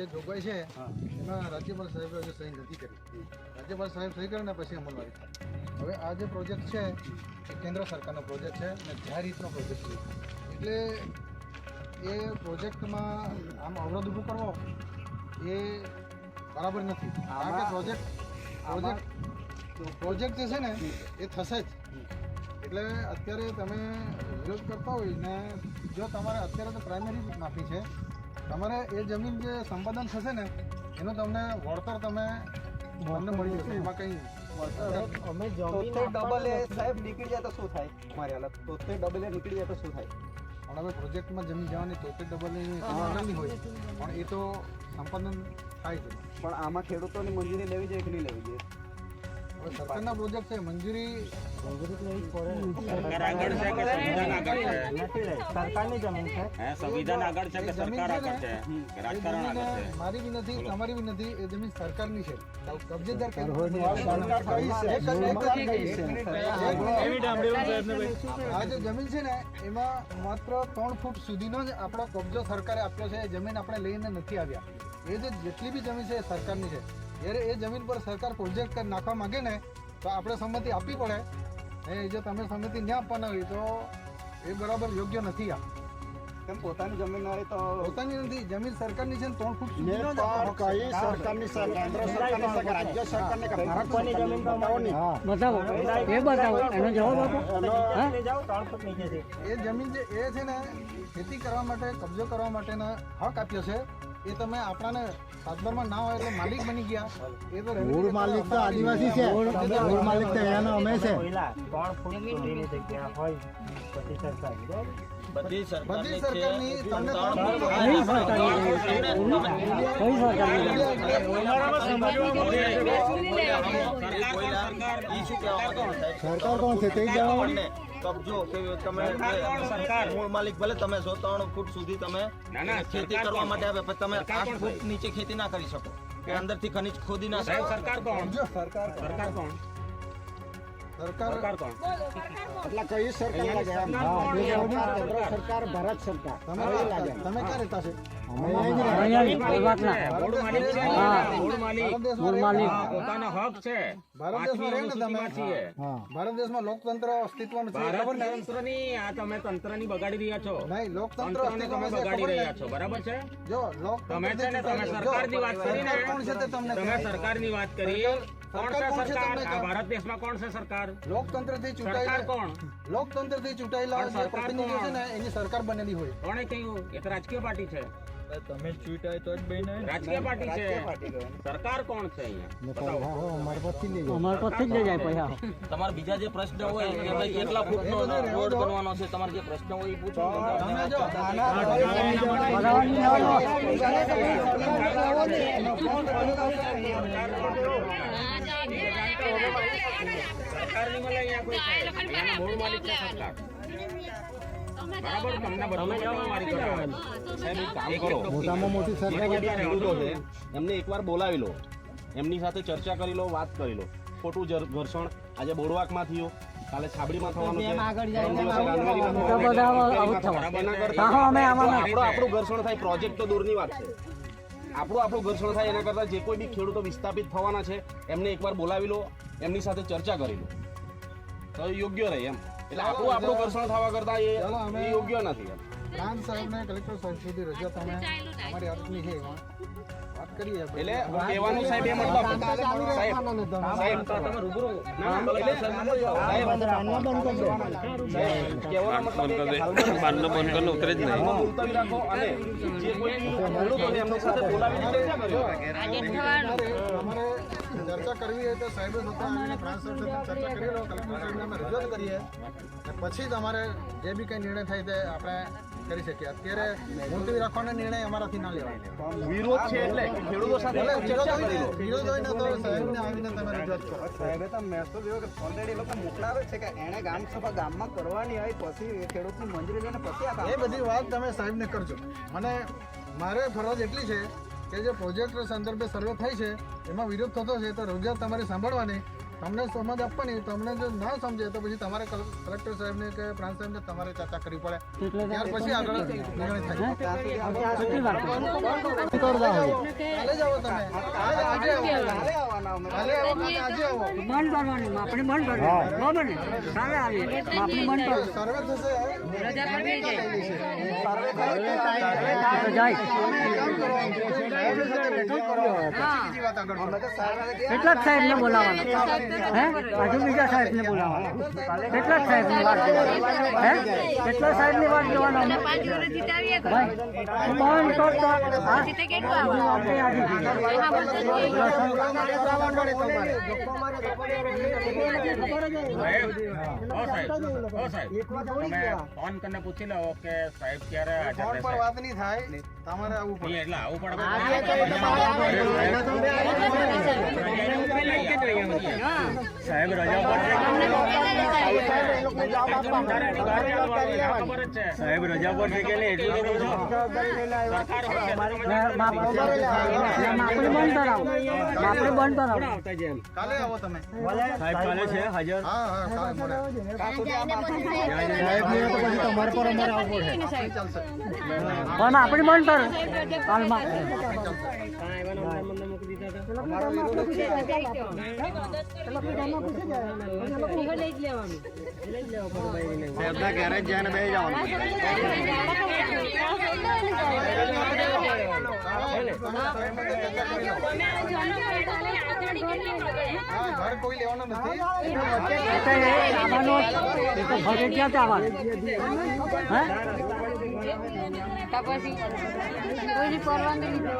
જે જોગવાઈ છે એમાં રાજ્યપાલ સાહેબે હજુ સહી નથી કરી. રાજ્યપાલ સાહેબ સહી કરે ને પછી અમલવારી થાય. હવે આ જે પ્રોજેક્ટ છે એ કેન્દ્ર સરકારનો પ્રોજેક્ટ છે અને જાહેર રીતનો પ્રોજેક્ટ છે. એટલે એ પ્રોજેક્ટમાં આમ અવરોધ ઊભો કરવો એ બરાબર નથી. કારણ કે પ્રોજેક્ટ પ્રોજેક્ટ પ્રોજેક્ટ જે છે ને એ થશે જ. એટલે અત્યારે તમે વિરોધ કરતા હોય ને જો તમારે અત્યારે તો પ્રાઇમરી માફી છે તમારે એ જમીન જે સંપાદન થશે ને એનું તમને વળતર તમે તમને મળી જશે. એમાં કંઈ અમે ડબલ એ સાહેબ નીકળી જાય તો શું થાય મારી હાલત? તોતેર ડબલ એ નીકળી જાય તો શું થાય? પણ હવે પ્રોજેક્ટમાં જમીન જવાની તોતેર ડબલની નહીં હોય. પણ એ તો સંપાદન થાય છે. પણ આમાં ખેડૂતોની મંજૂરી લેવી જોઈએ કે નહીં લેવી જોઈએ? સરકારના પ્રોજેક્ટ છે મંજૂરી મારી વિનંતી તમારી બી નથી એ જમીન સરકારની છે કબજેદાર આ જે જમીન છે ને એમાં માત્ર ત્રણ ફૂટ સુધીનો જ આપણો કબજો સરકારે આપ્યો છે એ જમીન આપણે લઈને નથી આવ્યા એ જે જેટલી બી જમીન છે એ સરકારની છે જ્યારે એ જમીન પર સરકાર પ્રોજેક્ટ નાખવા માગે ને, તો આપણે સંમતિ આપવી પડે. એ જો તમે સંમતિ ન આપવાના હોય તો એ બરાબર યોગ્ય નથી આ. કેમ પોતાની જમીન ના તો પોતાની નથી જમીન સરકારની છે ને ત્રણ ફૂટ છે. સરકારની કેન્દ્ર સરકારની રાજ્ય બતાવો એ બતાવો. એનો જવાબ આપો. હા? એ જમીન જે એ છે ને ખેતી કરવા માટે કબજો કરવા માટેના હક આપ્યો છે. એ તમે આપણાને સાતબરમાં ના હોય એટલે માલિક બની ગયા. એ તો મૂળ માલિક તો આદિવાસી છે. મૂળ માલિક તો એનો અમે છે. બધી બધી હોય પછી ત્રણ સરકારની સરકાર કોણ છે? તે કબજો કે તમે મૂળ માલિક ભલે તમે સો ત્રણ ફૂટ સુધી તમે ના, ના, ખેતી કરવા માટે આવે પણ તમે આઠ ફૂટ નીચે ખેતી ના કરી શકો. કે અંદરથી ખનીજ ખોદી ના શકો. સરકાર કોણ? સરકાર સરકાર કોણ? સરકાર? સરકાર એટલે કઈ સરકાર લાગે આમ? હા, કેન્દ્ર સરકાર. સરકાર ભારત સરકાર. તમે દેશમાં પોતાનો હક છે. ભારત લોકતંત્ર અસ્તિત્વમાં છે ભારતની આ તમે તંત્રની બગાડી રહ્યા છો. નહીં લોકતંત્ર તમે બગાડી રહ્યા છો. બરાબર છે? જો લોક તમે છે ને તમે સરકારની વાત કરી ને તમે સરકારની વાત કરી. કોણ છે સરકાર કોણ છે સરકાર? તમને આ ભારત દેશમાં કોણ છે સરકાર? લોકતંત્રથી ચૂંટાયેલા કોણ? લોકતંત્રથી ચૂંટાયેલા પ્રતિનિધિઓ છે ને એની સરકાર બનેલી હોય. કોણે કહ્યું? એ તો રાજકીય પાર્ટી છે. તમે ચૂંટાય તો જ બને રાજકીય પાર્ટી છે સરકાર કોણ છે અહીંયા બતાવો પરથી લઈ અમારે પછી જ લઈ જાય પૈસા તમારા બીજા જે પ્રશ્ન હોય કે ભાઈ કેટલા ફૂટનો રોડ બનવાનો છે તમારે જે પ્રશ્ન હોય એ પૂછો તમે જો. સરકારની મળે અહીંયા કોઈ મૂળ માલિક સરકાર બરાબર તમને બધું મારી સાહેબ કામ કરો. મોટામાં મોટી સરકાર જે ખેડૂતો છે? એમને એકવાર બોલાવી લો. એમની સાથે ચર્ચા કરી લો વાત કરી લો. ખોટું ઘર્ષણ આજે બોડવાકમાં થયું. કાલે છાબડીમાં થવાનું છે. આપણું ઘર્ષણ થાય પ્રોજેક્ટ તો દૂરની વાત છે. આપણું આપણું ઘર્ષણ થાય એના કરતા જે કોઈ બી ખેડૂતો વિસ્થાપિત થવાના છે એમને એકવાર બોલાવી લો એમની સાથે ચર્ચા કરી લો. તો યોગ્ય રહે એમ. એટલે આપણું આપણું ઘર્ષણ થવા કરતા એ યોગ્ય નથી. પ્રાંત સાહેબને કલેક્ટર સાહેબ સુધી રજૂઆત અમે અમારી અર્થની છે એમાં. વાત કરીએ એટલે કહેવાનું સાહેબ એ મતલબ સાહેબ સાહેબ તમે રૂબરૂ ના, ના, સાહેબ, કહેવાનો મતલબ કે હાલમાં હાલમાં મુલતવી રાખો અને જે કોઈ બી ખેડૂતો એમની સાથે બોલાવીને ચર્ચા કરો. તમારે તમારે ચર્ચા કરવી હોય તો સાહેબે સાથે ચર્ચા કરી લો કલેક્ટર સાહેબને અમે રજૂઆત કરીએ. પછી પછી તમારે જે બી કંઈ નિર્ણય થાય તે આપણે કરી શકીએ. અત્યારે મુલતવી રાખવાનો નિર્ણય અમારાથી ના લેવાય. વિરોધ છે એટલે ખેડૂતો સાથે વિરોધ હોય ને, વિરોધ હોય ને તો સાહેબને આવીને તમે રજૂઆત કરો. સાહેબે તો મેસેજ એવો કે ઓલરેડી લોકો મોકલાવે છે કે એણે ગામ સભા ગામમાં કરવાની હોય પછી ખેડૂતની મંજૂરી લઈને પછી આ એ બધી વાત તમે સાહેબને કરજો. મને મારે ફરજ એટલી છે કે જે પ્રોજેક્ટ સંદર્ભે સર્વે થાય છે, એમાં વિરોધ થતો છે, તો રોજગાર તમારે સાંભળવાની. તમને સમજ આપવાની તમને જો ના સમજે તો પછી તમારે કલ- કલેક્ટર સાહેબને કે પ્રાંત સાહેબને તમારે ચર્ચા કરવી પડે. ત્યાર પછી આગળ નિર્ણય થાય. કેટલી વાર જ બરોબર ને? કાલે હે? હજુ બીજા સાહેબને બોલાવવાના. કેટલાક સાહેબની વાત જોવાની? હે? કેટલા સાહેબની વાત જોવાના તો? હા કેટલું ફોન કરીને પૂછી લો કે સાહેબ. ક્યારે હાજર રહેશે વાત નહીં થાય. તમારે આવવું પડે. એટલે આવું પડે સાહેબ રજા પર છે સાહેબ રજા પર છે કે નહીં એટલું તો આપણે બંધ કરાવો માપણી બંધ કરાવો કાલે આવો તમે સાહેબ કાલે છે હાજર હા હા કાલે મળે ચાલશે પણ માપણી બંધ કરો હાલમાં સાહેબના ઘેરે જ જઈને બેસી જવાનું કોઈ લેવાનું નથી ક્યાં આવવાનું હે? તો પછી કોઈની પરવાનગી નહીં.